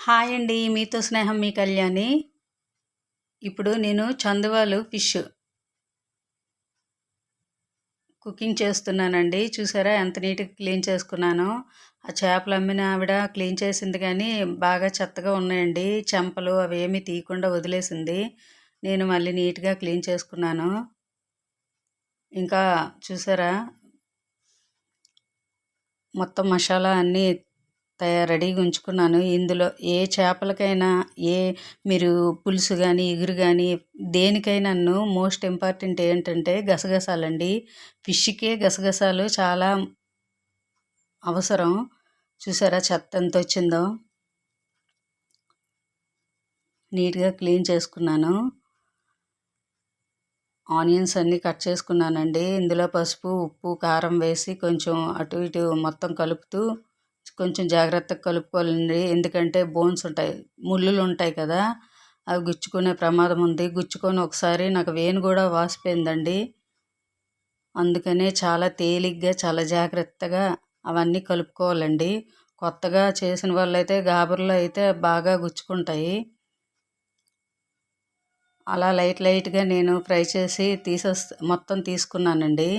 Hi అండి మీతో స్నేహం మీ కళ్యాణి. ఇప్పుడు నేను చందువాలు ఫిష్ కుకింగ్ చేస్తున్నానండి. చూసారా ఎంత నీట్గా క్లీన్ చేసుకున్నానో. ఆ చేపలు అమ్మిన ఆవిడ క్లీన్ చేసింది కానీ బాగా చెత్తగా ఉన్నాయండి. చెంపలు అవి ఏమీ తీయకుండా వదిలేసింది. నేను మళ్ళీ నీట్గా క్లీన్ చేసుకున్నాను. ఇంకా చూసారా మొత్తం మసాలా అన్నీ తయారు రెడీగా ఉంచుకున్నాను ఇందులో ఏ చేపలకైనా ఏ మీరు పులుసు కానీ ఎగురు కానీ దేనికైనా మోస్ట్ ఇంపార్టెంట్ ఏంటంటే గసగసాలండి. ఫిష్కే గసగసాలు చాలా అవసరం. చూసారా చెత్త ఎంత వచ్చిందో నీట్గా క్లీన్ చేసుకున్నాను. ఆనియన్స్ అన్నీ కట్ చేసుకున్నానండి. ఇందులో పసుపు ఉప్పు కారం వేసి కొంచెం అటు ఇటు మొత్తం కలుపుతూ కొంచెం జాగ్రత్తగా కలుపుకోవాలండి. ఎందుకంటే బోన్స్ ఉంటాయి ముళ్ళులు ఉంటాయి కదా అవి గుచ్చుకునే ప్రమాదం ఉంది. గుచ్చుకొని ఒకసారి నాకు వేను కూడా వాసిపోయిందండి. అందుకనే చాలా తేలిగ్గా చాలా జాగ్రత్తగా అవన్నీ కలుపుకోవాలండి. కొత్తగా చేసిన వాళ్ళైతే గాబర్లో అయితే బాగా గుచ్చుకుంటాయి. అలా లైట్ లైట్గా నేను ఫ్రై చేసి తీసేస్తా మొత్తం తీసుకున్నానండి.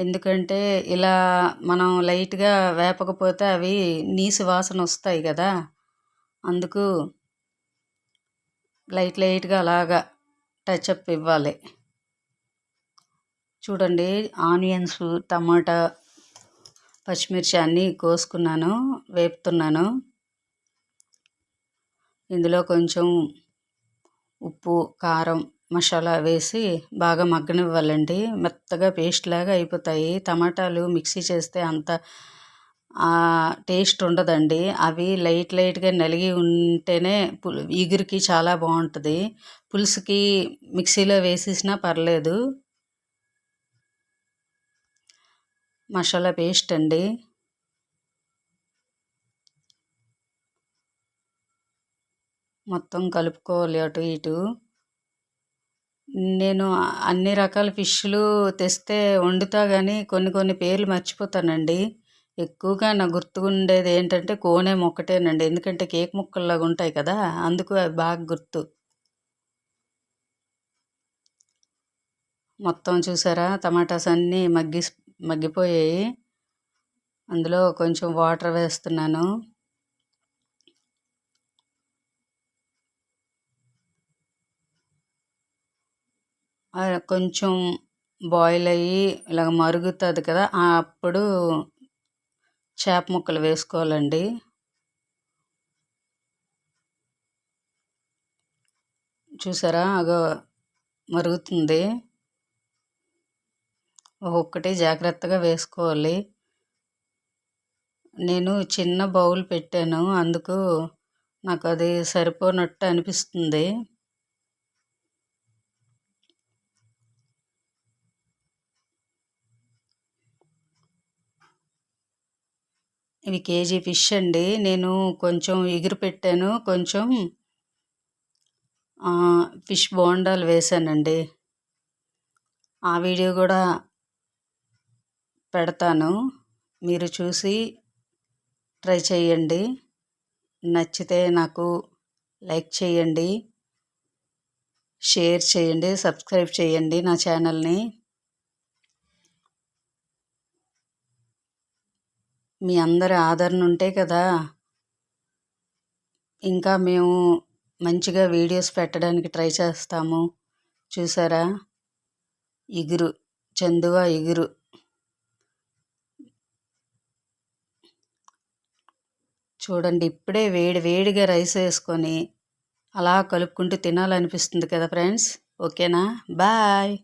ఎందుకంటే ఇలా మనం లైట్గా వేపకపోతే అవి నీసు వాసన వస్తాయి కదా. అందుకు లైట్ లైట్గా అలాగా టచ్అప్ ఇవ్వాలి. చూడండి ఆనియన్స్ టమాటా పచ్చిమిర్చి అన్నీ కోసుకున్నాను వేపుతున్నాను. ఇందులో కొంచెం ఉప్పు కారం మసాలా వేసి బాగా మగ్గనివ్వాలండి. మెత్తగా పేస్ట్ లాగా అయిపోతాయి. టమాటాలు మిక్సీ చేస్తే అంత టేస్ట్ ఉండదండి. అవి లైట్ లైట్గా నలిగి ఉంటేనే పులు ఇగురికి చాలా బాగుంటుంది. పులుసుకి మిక్సీలో వేసేసినా పర్లేదు. మసాలా పేస్ట్ అండి. మొత్తం కలుపుకోవాలి అటు ఇటు. నేను అన్ని రకాల ఫిష్లు తెస్తే వండుతా కానీ కొన్ని కొన్ని పేర్లు మర్చిపోతానండి. ఎక్కువగా నాకు గుర్తుకుండేది ఏంటంటే కోనేం ఒక్కటేనండి. ఎందుకంటే కేక్ ముక్కల్లాగా ఉంటాయి కదా అందుకు అవి బాగా గుర్తు. మొత్తం చూసారా? టమాటాస్ అన్నీ మగ్గి మగ్గిపోయాయి. అందులో కొంచెం వాటర్ వేస్తున్నాను. కొంచెం బాయిల్ అయ్యి ఇలాగ మరుగుతుంది కదా అప్పుడు చేప ముక్కలు వేసుకోవాలండి. చూసారా? అగో మరుగుతుంది. ఒక్కొక్కటి జాగ్రత్తగా వేసుకోవాలి. నేను చిన్న బౌల్ పెట్టాను అందుకు నాకు అది సరిపోనట్టు అనిపిస్తుంది. ఇవి కేజీ ఫిష్ అండి. నేను కొంచెం ఎగురు పెట్టాను. కొంచెం ఫిష్ బోండాలు వేసానండి. ఆ వీడియో కూడా పెడతాను. మీరు చూసి ట్రై చేయండి. నచ్చితే నాకు లైక్ చేయండి. షేర్ చేయండి. సబ్స్క్రైబ్ చేయండి నా ఛానల్ని. మీ అందరి ఆదరణ ఉంటే కదా. ఇంకా మేము మంచిగా వీడియోస్ పెట్టడానికి ట్రై చేస్తాము. చూసారా? ఇగురు చందువ ఇగురు. చూడండి ఇప్పుడే వేడి వేడిగా రైస్ వేసుకొని అలా కలుపుకుంటూ తినాలనిపిస్తుంది కదా ఫ్రెండ్స్. ఓకేనా? బాయ్.